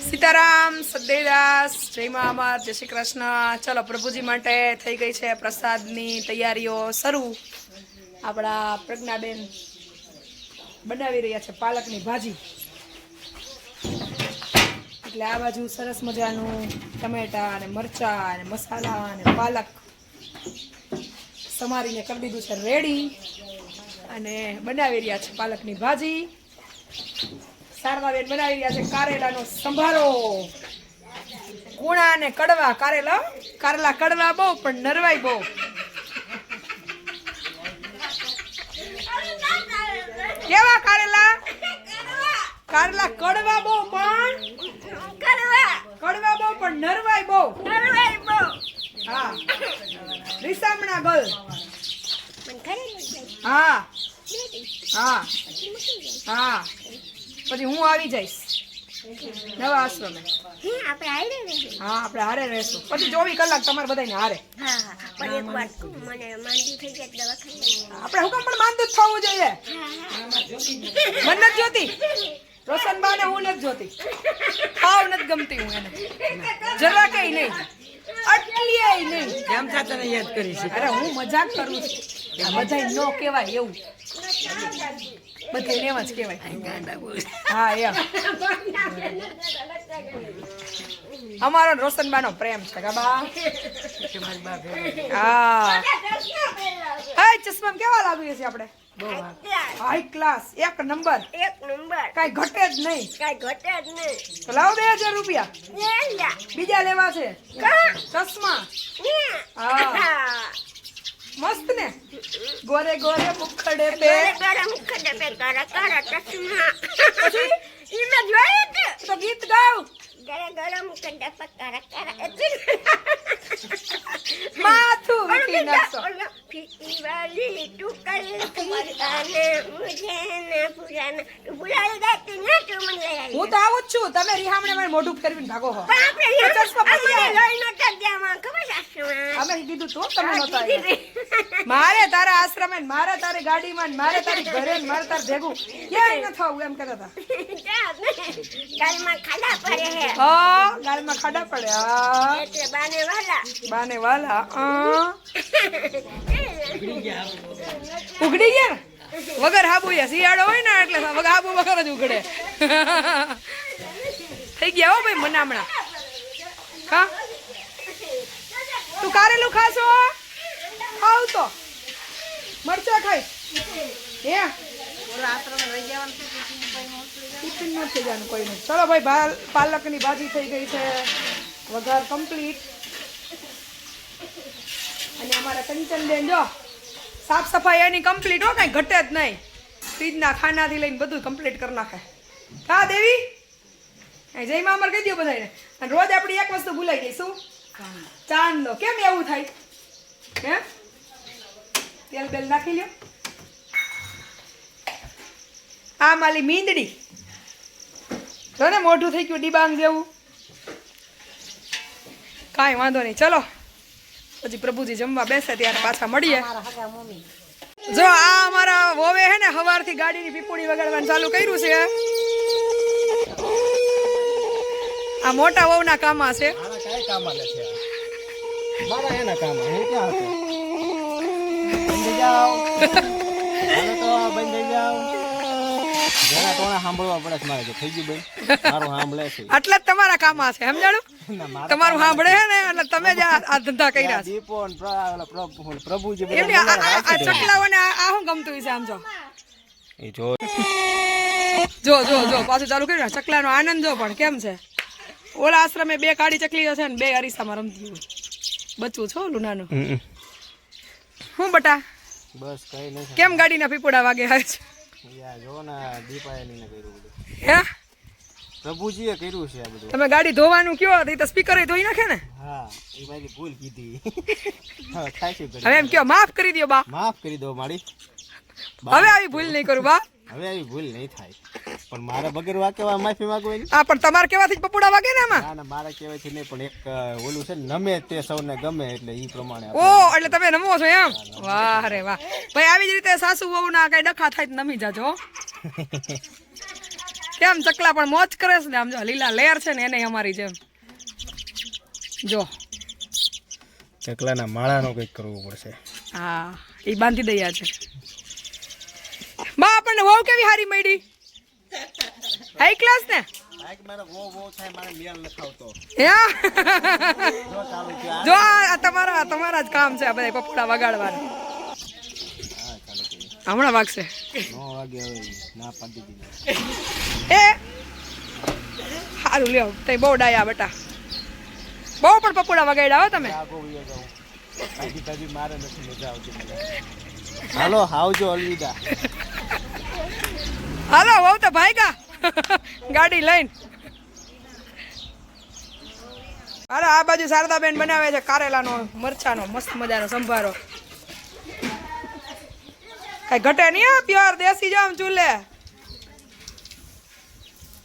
સીતારામ, સદેદાસ, જય મહામાર જય શ્રી કૃષ્ણ. ચલો પ્રભુજી માટે થઈ ગઈ છે પ્રસાદની તૈયારીઓ શરૂ. આપણા પ્રજ્ઞાબેન બનાવી રહ્યા છે પાલકની ભાજી. એટલે આ બાજુ સરસ મજાનું ટમેટા અને મરચા અને મસાલા અને પાલક સમારીને કરી દીધું છે રેડી. અને બનાવી રહ્યા છે પાલકની ભાજી. શારદાબેન બનાવી રહ્યા છે, કારેલાનો સંભારો. કુણા અને કડવા, કારેલા કારેલા કડવા બહુ, પણ નરવાઈ બહુ. કેવા કારેલા? કારેલા કડવા બહુ, પણ કડવા બહુ, પણ નરવાઈ બહુ. હા. રીસામણા ગલ હા. હા. હા. પછી હું આવી જઈશ. નવા આશ્રમે. હા આપણે હારે રહેશું. પછી ચોવીસ કલાક તમારે બધાને હારે. આપણે હું કામ પણ માંદું જ થવું જોઈએ. મને નથી જોતી. રોશન બા હું નથી જોતી. ખાવ નથી ગમતી હું એને. જરા કઈ નહીં. આટલી નહીં. કેમ થા તને યાદ કરી છે? અરે હું મજાક કરું છું. મજા ન નો કહેવાય એવું. બધાય એમ જ કહેવાય. હા એમ. અમારો રોશનબાનો પ્રેમ છે હા. ચશ્મા કેવા લાવીએ છે આપણે? હાઈ ક્લાસ એક નંબર. એક નંબર. કાઈ ઘટે જ નહીં. કઈ ઘટે જ નહીં. તો લાવો બે હજાર રૂપિયા. બીજા લેવા છે. ચશ્મા. હા. મસ્ત ને? ગોરે ગોરે મુખડે પે. ગોરે મુખડે પે તારા તારા ચશ્મા. પછી? ઈ મેં જોયું તો ગીત ગાવ ગરે ગરમ ખડે પે તારા તારા માથું વીખી નાખશો ફીકી વાલી તું તમારી આને મુજે ને પુરાને તું દે જાતી ને તું મને હું તો આવું જ છું. તમે રિહામણે મારું મોઢું ફેરવીને ભાગો હો. પણ આપણે તો ચશ્મા અહીંયા પડી અમને લઈ નતા ગયા ખબર છે આશ્રમમાં? અમે કીધું તો તમે નહોતા મારે તારા આશ્રમે મારે તારી ગાડીમાં મારે તારી ઘરે મારે તાર ભેગું. ક્યાંય ન થવું એમ કહેતા હતા. ગાલમાં ખાડા પડે હે હા ગાલમાં ખાડા પડે હા એટલે બાને વાલા. બાને વાલા આ. ઉઘડી ગયા? વગર હાબુ યા શિયાળો હોય ને એટલે વગર હાબુ વગર જ ઉઘડે. થઈ ગયા હો ભાઈ મનામણા. હા? તું કારેલું ખાશો? ખાવ તો. મરચા ખાઈ. હે? ટિફિન નથી જવાનું કોઈ નહીં. ચલો ભાઈ પાલકની ભાજી થઈ ગઈ છે. વઘાર કમ્પ્લીટ અને અમારા કંચનબેન જો, સાફ સફાઈ એની કમ્પ્લીટ હો, કાંઈ ઘટે જ નહીં. ફ્રીજના ખાનાથી લઈને બધું કમ્પ્લીટ કરી નાખે. હા, દેવી? જય મામર કહી દો બધાને અને રોજ આપણી એક વસ્તુ ભૂલાઈ ગઈ, શું? ચાંદલો. કેમ એવું થાય? હે? તેલ બેલ નાખી લ્યો. આ માલી મીંદડી. જો ને મોઢું થઈ ગયું ડીબાંગ જેવું. કાંઈ વાંધો નહીં. ચલો. પછી પ્રભુજી જમવા બેસે ત્યારે પાછા મળીએ. જો આ અમારા વોવે હે ને સવારથી ગાડીની પીપુડી વગાડવાનું ચાલુ કર્યું છે. આ મોટા વહુના કામમાં છે. કામ આલે છે. મારા એના કામ હું ક્યાં હતો બંધ જાઓ. હાલો તો બંધ જાઓ. જરા ટોણા સાંભળવા પડે છે મારે થઈ ગયું બેન. મારું સાંભળે છે. એટલે તમારા કામમાં છે સમજાણું? તમારું સાંભળે છે ને એટલે તમે જ આ ધંધા કર્યા છે. દીપો પ્રભુજી એમની આ-. ચકલાઓને શું ગમતું હશે આમ જો? એ જો. જો જો જો પાછું ચાલુ કર્યું ચકલાનો આનંદ જો પણ કેમ છે? ઓલા આશ્રમે બે કાળી ચકલી છે ને બે અરીસામાં રમતી હોય. બચવું છો ઓલું નાનું હું બટા? બસ કઈ નહીં. કેમ ગાડીના પીપોડા વાગે આવે છે? જો ને દીપાયલી ને કર્યું બધું. હે? પ્રભુજીએ કર્યું છે આ બધું. તમે ગાડી ધોવાનું કયો તો એ તો સ્પીકર ધોઈ નાખે ને? હા એ મારી ભૂલ કીધી. હવે એમ કયો માફ કરી દો બા. માફ કરી દો મારી. હવે આવી ભૂલ નહીં કરું બા. હવે આવી ભૂલ નહીં થાય. પણ મારા વગર વાકેવા માફી માંગુ એની? હા પણ તમારે કેવાથી પપુડા વાગે ને આમાં? ના ના મારા કેવાથી નહીં પણ એક ઓલું છે ને નમે તે સૌને ગમે એટલે ઈ પ્રમાણે ઓ એટલે તમે નમો છો એમ? વાહ રે વાહ. ભાઈ આવી જ રીતે સાસુ વહુ ના કઈ ડખા થાય તો નમી જાજો કેમ ચકલા પણ મોજ કરે છે ને આમ જો લીલા લેર છે ને એને અમારી જેમ. જો. ચકલાના માળાનો કંઈક કરવું પડશે. હા એ બાંધી દઈએ છે બા આપણને વહુ કેવી હારી મળી હાઈ ક્લાસ ને? જો તમારા તમારા જ કામ છે આ બધા પપડા વગાડવાના. હમણાં વાગશે. એ સારું લ્યો તે બહુ ડાયા બેટા. બહુ પણ પપોડા વગાડ્યા હો તમે. હાલો આવજો અલવિદા હાલો વહુ તો ભાઈગા ગાડી લઈને. અરે આ બાજુ શારદાબેન બનાવે છે કારેલાનો મરચાનો, મસ્ત મજાનો સંભારો. કઈ ઘટે નહીં પ્યોર દેશી જામ ચૂલે.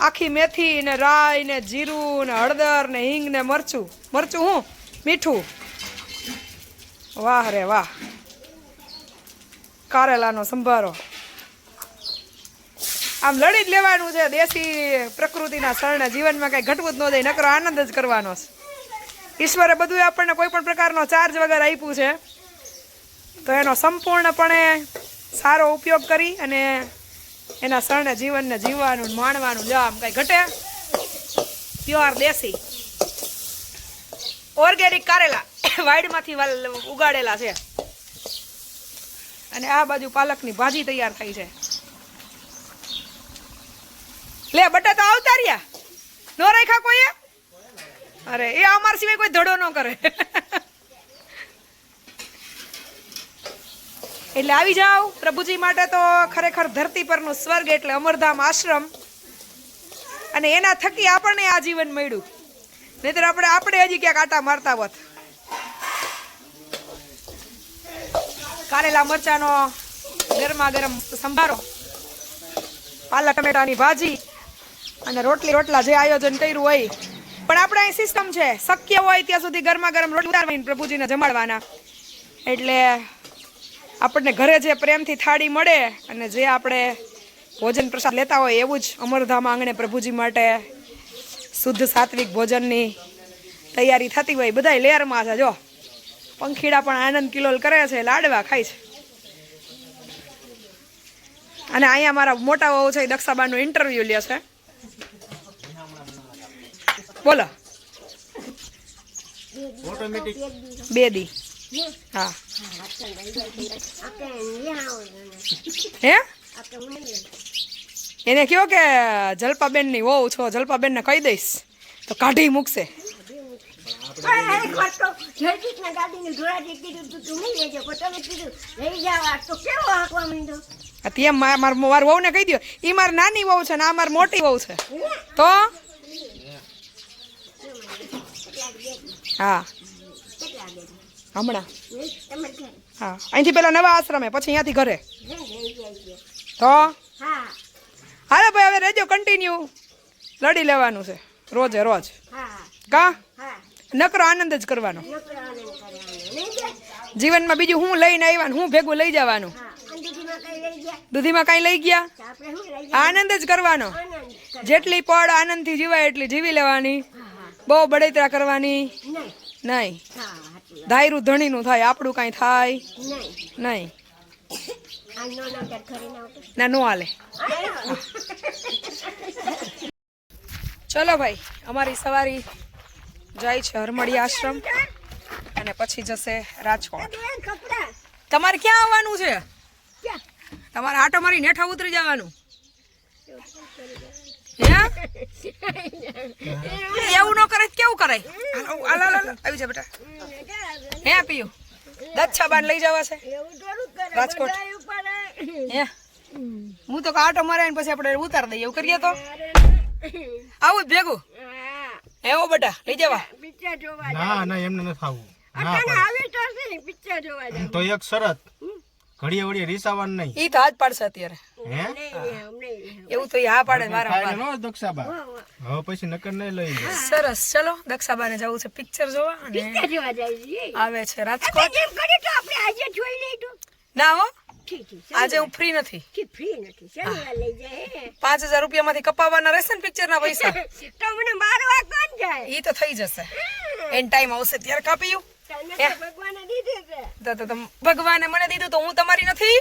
આખી મેથી ને રાઈ ને જીરું ને હળદર ને હિંગ ને મરચું. મરચું હું? મીઠું. વાહ રે વાહ. કારેલાનો સંભારો. આમ લડી જ લેવાનું છે. દેશી પ્રકૃતિના શરણે જીવનમાં કઈ ઘટવું જ ન જાય, નકરો આનંદ જ કરવાનો છે. ઈશ્વરે બધું આપણને કોઈ પણ પ્રકારનો ચાર્જ વગર આપ્યું છે. તો એનો સંપૂર્ણપણે સારો ઉપયોગ કરી અને એના શરણે જીવનને જીવવાનું, માણવાનું જો આમ કઈ ઘટે. પ્યોર દેશી. ઓર્ગેનિક કારેલા વાડમાંથી ઉગાડેલા છે. અને આ બાજુ પાલકની ભાજી તૈયાર થઈ છે. લે બટા આવતા રહ્યા? નો રાખ્યા કોઈએ? અરે, એ અમાર સિવાય કોઈ ધડો ન કરે. એટલે આવી જાઓ, પ્રભુજી માટે તો ખરેખર ધરતી પરનું સ્વર્ગ એટલે અમરધામ આશ્રમ. અને એના થકી આપણને આ જીવન મળ્યું. નહીતર આપણે આપણે હજી ક્યાંક આટા મારતા હોત. કારેલા મરચાનો ગરમા ગરમ સંભારો, પાલક, ટમેટાની ભાજી અને રોટલી રોટલા જે આયોજન કર્યું હોય, પણ આપણે અહીં સિસ્ટમ છે, શક્ય હોય ત્યાં સુધી ગરમા ગરમ રોટલી ઉતારવાની પ્રભુજીને જમાડવાના. એટલે આપણને ઘરે જે પ્રેમથી થાળી મળે અને જે આપણે ભોજન પ્રસાદ લેતા હોય એવું જ અમરધામ આંગણે પ્રભુજી માટે શુદ્ધ સાત્વિક ભોજનની તૈયારી થતી હોય. બધાય લેરમાં છે, જો. પંખીડા પણ આનંદ કિલોલ કરે છે, લાડવા ખાય છે. અને અહીંયા મારા મોટા વહુ છે દક્ષાબાનું ઇન્ટરવ્યુ લે છે. બોલો. ઓટોમેટિક બે દી. હા. હે? એને કહો કે જલપાબેનની વહુ છો જલપાબેનને કહી દઈશ. તો કાઢી મૂકશે. આ. તેમ માર માર માર વહુને કહી દો એ મારી નાની વહુ છે ને આ મારી મોટી વહુ છે. તો? હા. હમણાં. હા. અહીંથી પેલા નવા આશ્રમે, પછી અહીંયાથી ઘરે. તો? હાલો ભાઈ, હવે રહેજો કન્ટિન્યુ લડી લેવાનું છે. રોજે રોજ. કા? નકરો આનંદ જ કરવાનો. જીવનમાં બીજું હું લઈને આવ્યા હું ભેગું લઈ જવાનું. દૂધીમાં કાંઈ લઈ ગયા? આનંદ જ કરવાનો. જેટલી પડ આનંદથી જીવાય, એટલી જીવી લેવાની. બહુ બળતરા કરવાની? નહીં. ધાયરું ધણીનું થાય આપણું કાંઈ થાય? નહીં. ના નો હાલે. ચલો ભાઈ અમારી સવારી જાય છે હરમડી આશ્રમ અને પછી જશે રાજકોટ. તમારે ક્યાં આવવાનું છે? તમારે આટો મારી નેઠા ઉતરી જવાનું. એવું ન કરે તો કેવું હાલો. આવી જા બેટા. હે પીયું? દચ્છા બાન લઈ જવા છે. રાજકોટ. હે? હું તો આટો મારે પછી આપણે ઉતાર દઈએ. એવું કરીએ તો? આવું જ ભેગું? એવો બેટા લઈ જવા. પિક્ચર જોવા ના ના એમને નથી. આવી. તો છે પિક્ચર જોવા તો એક શરત. ઘડીએ વળીએ રીસાવાનું નહીં. એ તો હાથ પાડશે અત્યારે. એવું તો ઈ હા પાડે મારા નો દક્ષાબા. હવે પછી નકર નહીં લઈ જાય સરસ ચલો દક્ષાબાને જવું છે પિક્ચર જોવા પિક્ચર જોવા જાય આવે છે રાજકોટ. જેમ કરી તો આપણે આજે જોઈ ના હો. આજે હું ફ્રી નથી. ઠીક ફ્રી નથી. શનિવાર લઈ જાય પાંચ હજાર રૂપિયામાંથી કપાવવાના રહેશે ને પિક્ચરના પૈસા? તમને મારવા કોણ જાય? એ તો થઈ જશે. એન ટાઈમ આવશે ત્યારે કાપ્યું ભગવાને દીધી છે. તો તો તમ- ભગવાને મને દીધું તો હું તમારી નથી?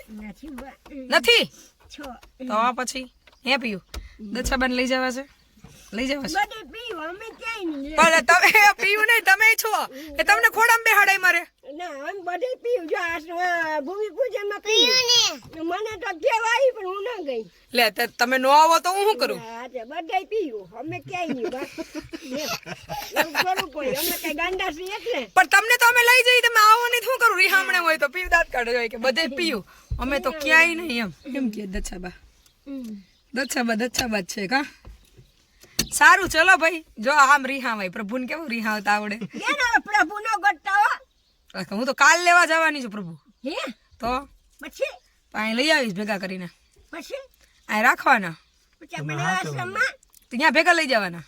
નથી? તો પછી. હે પીયું દચ્છાબાને લઈ જવા છે? લઈ જવા છે? પણ તમે પીયું નહીં તમે છો. એ તમને ખોડામ બેહાડાય મારે. ના અમે બધે પીયું જો આ ભૂમિ પૂજનમાં પીયું. મને તો કહેવાય પણ હું ના ગઈ. લે તમે નો આવો તો હું શું કરું? પીયું બધે પીવું અમે ક્યાંય નહીં કરવું પડે. અમે કઈ ગાંડા છીએ એટલે. પણ તમને તો અમે લઈ જઈએ તમે આવો નહીં શું કરું? રિહામણે હોય તો પીવ દાંત કાઢો કે બધે પીયું. અમે તો ક્યાંય નહીં એમ. એમ કે દચ્છાબા. દચ્છાબા દચ્છાબા છે કા? સારું ચલો ભાઈ. જો આમ રીહાવાય પ્રભુને કેવું રીહાવતા આવડે. પ્રભુનો ગટ્ટાઓ હું તો કાલ લેવા જવાની છું પ્રભુ. હે? તો? પછી? અહીં લઈ આવીશ ભેગા કરીને. પછી? આ રાખવાના. ત્યાં ભેગા લઈ જવાના.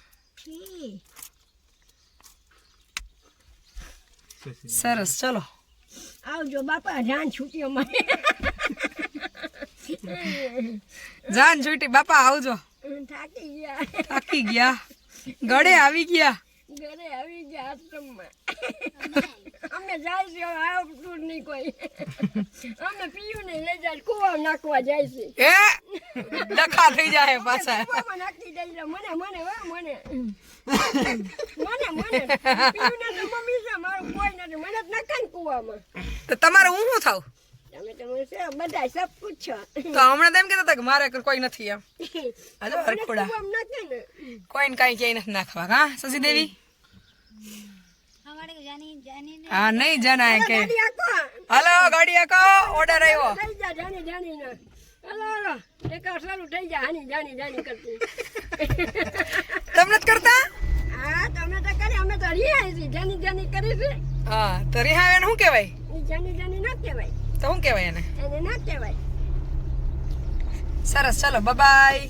સરસ ચલો. આવજો બાપા જાન છૂટી અમારે. જાન છૂટી બાપા આવજો. થાકી ગયા. થાકી ગયા. ગળે આવી ગયા. ઘરે આવી ગયા આશ્રમમાં. અમે જાય આવતું નહીં કોઈ. અમે પીયું ને લઈ જાય કુવા નાખવા જાય છે એ ડખા થઈ જાય પાછા. કુવામાં નાખી જાય મને મને હો મને. મને મને. પીયું ને તો મમ્મી છે મારું કોઈ નથી. મને જ નખાય ને કૂવામાં. તો તમારે હું શું થાવ? તમે તમે છે બધા સબ પૂછો. તો હમણાં તો કહેતા હતા કે મારે કોઈ નથી એમ. જો હરખોડા ને. કોઈને કાંઈ ક્યાંય નથી નાખવા હા શશી દેવી હા નહીં જાના કે. હલો ગાડી આકો ઓર્ડર આવ્યો. થઈ જા જાણી જાણી હલો હલો જા હાની કરતી. તમને જ કરતા? હા તમે તો કરી અમે તો જાની જાની કરી છે. હા તો રિહાવે એને શું કહેવાય? જાની જાની ના કહેવાય. તો શું કહેવાય એને? એને ના કહેવાય. સરસ ચલો બાય